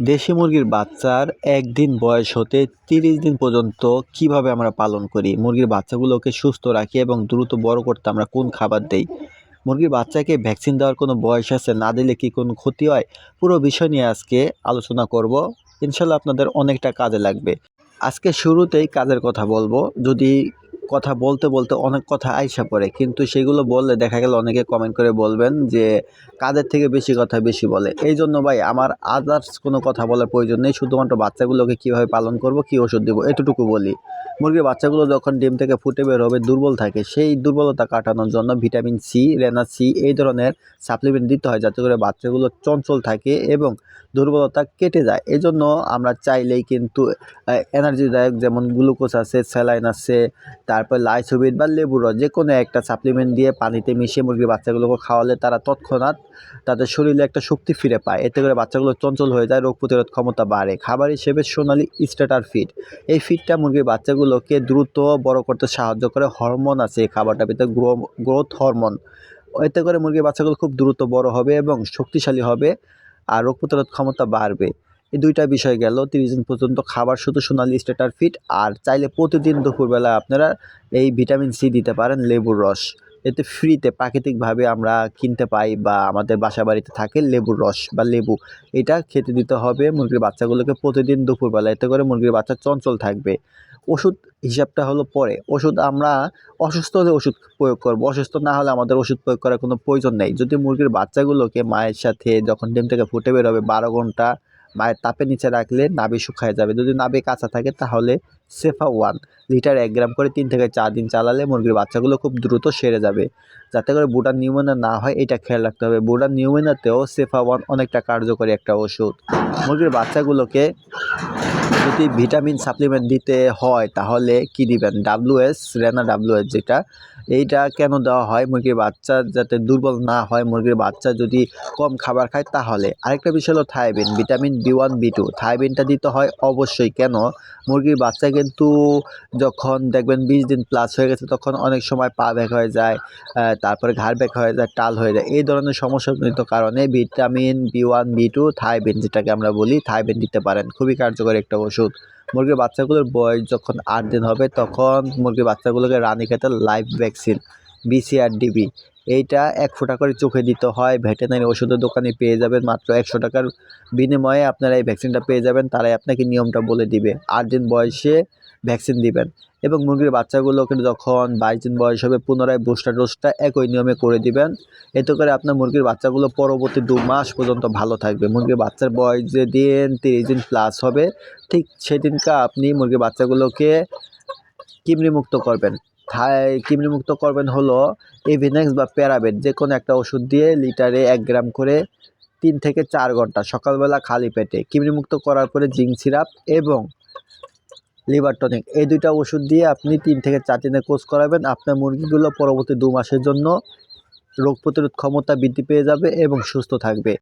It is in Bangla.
দেশি মুরগির বাচ্চার একদিন বয়স হতে তিরিশ দিন পর্যন্ত কীভাবে আমরা পালন করি? মুরগির বাচ্চাগুলোকে সুস্থ রাখি এবং দ্রুত বড় করতে আমরা কোন খাবার দেই? মুরগির বাচ্চাকে ভ্যাকসিন দেওয়ার কোনো বয়স আছে? না দিলে কি কোনো ক্ষতি হয়? পুরো বিষয় নিয়ে আজকে আলোচনা করব। ইনশাল্লাহ আপনাদের অনেকটা কাজে লাগবে। আজকে শুরুতেই কাজের কথা বলব। যদি কথা বলতে বলতে অনেক কথা আইসা পড়ে। কিন্তু সেগুলো বললে দেখা গেল অনেকে কমেন্ট করে বলবেন যে, কাদের থেকে বেশি কথা বেশি বলে? এই জন্য ভাই, আমার আদার্স কোনো কথা বলার প্রয়োজন নেই। শুধুমাত্র বাচ্চাগুলোকে কীভাবে পালন করব, কী ওষুধ দেবো এতটুকু বলি। মুরগির বাচ্চাগুলো যখন ডিম থেকে ফুটে বের হবে, দুর্বল থাকে, সেই দুর্বলতা কাটানোর জন্য ভিটামিন সি রেনা সি এই ধরনের সাপ্লিমেন্ট দিতে হয়, যাতে করে বাচ্চাগুলো চঞ্চল থাকে এবং দুর্বলতা কেটে যায়। এই জন্য আমরা চাইলেই কিন্তু এনার্জিদায়ক যেমন গ্লুকোজ আছে স্যালাইন আছে তারপর লাইসোবিট বা লেবুর রস যে কোনো একটা সাপ্লিমেন্ট দিয়ে পানিতে মিশিয়ে মুরগির বাচ্চাগুলোকে খাওয়ালে তারা তৎক্ষণাৎ তাদের শরীরে একটা শক্তি ফিরে পায়। এতে করে বাচ্চাগুলো চঞ্চল হয়ে যায়, রোগ প্রতিরোধ ক্ষমতা বাড়ে। খাবার হিসেবে সোনালি স্টার্টার ফিড। এই ফিডটা মুরগির বাচ্চাগুলোকে দ্রুত বড় করতে সাহায্য করে। হরমোন আছে এই খাবারটার ভিতরে, গ্রো, গ্রোথ হরমোন। এতে করে মুরগির বাচ্চাগুলো খুব দ্রুত বড় হবে এবং শক্তিশালী হবে আর রোগ প্রতিরোধ ক্ষমতা বাড়বে। এই দুইটা বিষয় গেল। তিরিশ দিন পর্যন্ত খাবার শুধু সোনালি স্টার্টার ফিট আর চাইলে প্রতিদিন দুপুরবেলা আপনারা এই ভিটামিন সি দিতে পারেন, লেবুর রস। এতে ফ্রিতে প্রাকৃতিকভাবে আমরা কিনতে পাই বা আমাদের বাসা বাড়িতে থাকে লেবুর রস বা লেবু। এটা খেতে দিতে হবে। মুরগির বাচ্চাগুলোকে প্রতিদিন দুপুরবেলা এতে করে মুরগির বাচ্চা চঞ্চল থাকবে। ওষুধ হিসাবটা হলো পরে। ওষুধ আমরা অসুস্থ হলে ওষুধ প্রয়োগ করব। অসুস্থ না হলে আমাদের ওষুধ প্রয়োগ করার কোনো প্রয়োজন নেই। যদি মুরগির বাচ্চাগুলোকে মায়ের সাথে যখন ডিম থেকে ফুটে বেরোবে বারো ঘণ্টা মায়ের তাপের নিচে রাখলে নাবি শুকায় যাবে। যদি নাভি কাঁচা থাকে তাহলে সেফা ওয়ান। লিটার এক গ্রাম করে তিন থেকে চার দিন চালালে মুরগির বাচ্চাগুলো খুব দ্রুত সেরে যাবে। যাতে করে বুটার নিউমোনিয়া না হয়, এটা খেয়াল রাখতে হবে। বুটার নিউমোনিয়াতেও সেফা ওয়ান অনেকটা কার্যকরী একটা ওষুধ। মুরগির বাচ্চাগুলোকে যদি ভিটামিন সাপ্লিমেন্ট দিতে হয়, তাহলে কি দিবেন? ডাব্লিউএস রেনা ডাব্লিউএস যেটা। এইটা কেন দেওয়া হয়? মুরগির বাচ্চা যাতে দুর্বল না হয়, মুরগির বাচ্চা যদি কম খাবার খায়, তাহলে। আরেকটা বিষয় হলো thiamine, vitamin B one, B two. থাইবিনটা দিতে হয় অবশ্যই। কেন? মুরগির বাচ্চা কিন্তু যখন দেখবেন বিশ দিন প্লাস হয়ে গেছে, তখন অনেক সময় পা ব্যাক হয়ে যায় তারপরে ঘাড় ব্যাক হয়ে যায়, টাল হয়ে যায়। এই ধরনের সমস্যাজনিত কারণে vitamin B one B two থাইবেন যেটাকে আমরা বলি, থাইবেন দিতে পারেন। খুবই কার্যকর একটা ওষুধ। মুরগির বাচ্চাগুলোর বয়স যখন আট দিন হবে, তখন মুরগির বাচ্চাগুলোকে রানী খেতে লাইভ ভ্যাকসিন বিসিআর ডিবি এইটা এক ফোঁটা করে চোখে দিতে হয়, ভেটেনারি ওষুধের দোকানে পেয়ে যাবেন মাত্র একশো টাকার বিনিময়ে আপনারা এই ভ্যাকসিনটা পেয়ে যাবেন, তারাই আপনাকে নিয়মটা বলে দিবে। আট দিন বয়সে ভ্যাকসিন দিবেন এবং মুরগির বাচ্চাগুলোকে যখন বাইশ দিন বয়স হবে, পুনরায় বুস্টার ডোজটা একই নিয়মে করে দিবেন। এতে করে আপনার মুরগির বাচ্চাগুলো পরবর্তী দু মাস পর্যন্ত ভালো থাকবে। মুরগির বাচ্চার বয়স যেদিন তিরিশ দিন প্লাস হবে, ঠিক সেদিনকে আপনি মুরগির বাচ্চাগুলোকে কিমরি মুক্ত করবেন। থাই কিমরি মুক্ত করবেন হলো এভিনেক্স বা প্যারাবেট। যে কোনো একটা ওষুধ দিয়ে লিটারে এক গ্রাম করে তিন থেকে চার ঘণ্টা, সকালবেলা খালি পেটে। কিমরি মুক্ত করার পরে জিঙ্ক সিরাপ এবং লিভার টনিক। এই দুইটা ওষুধ দিয়ে আপনি তিন থেকে চার দিনে কোর্স করাবেন। আপনার মুরগিগুলো পরবর্তী দু মাসের জন্য রোগ প্রতিরোধ ক্ষমতা বৃদ্ধি পেয়ে যাবে এবং সুস্থ থাকবে।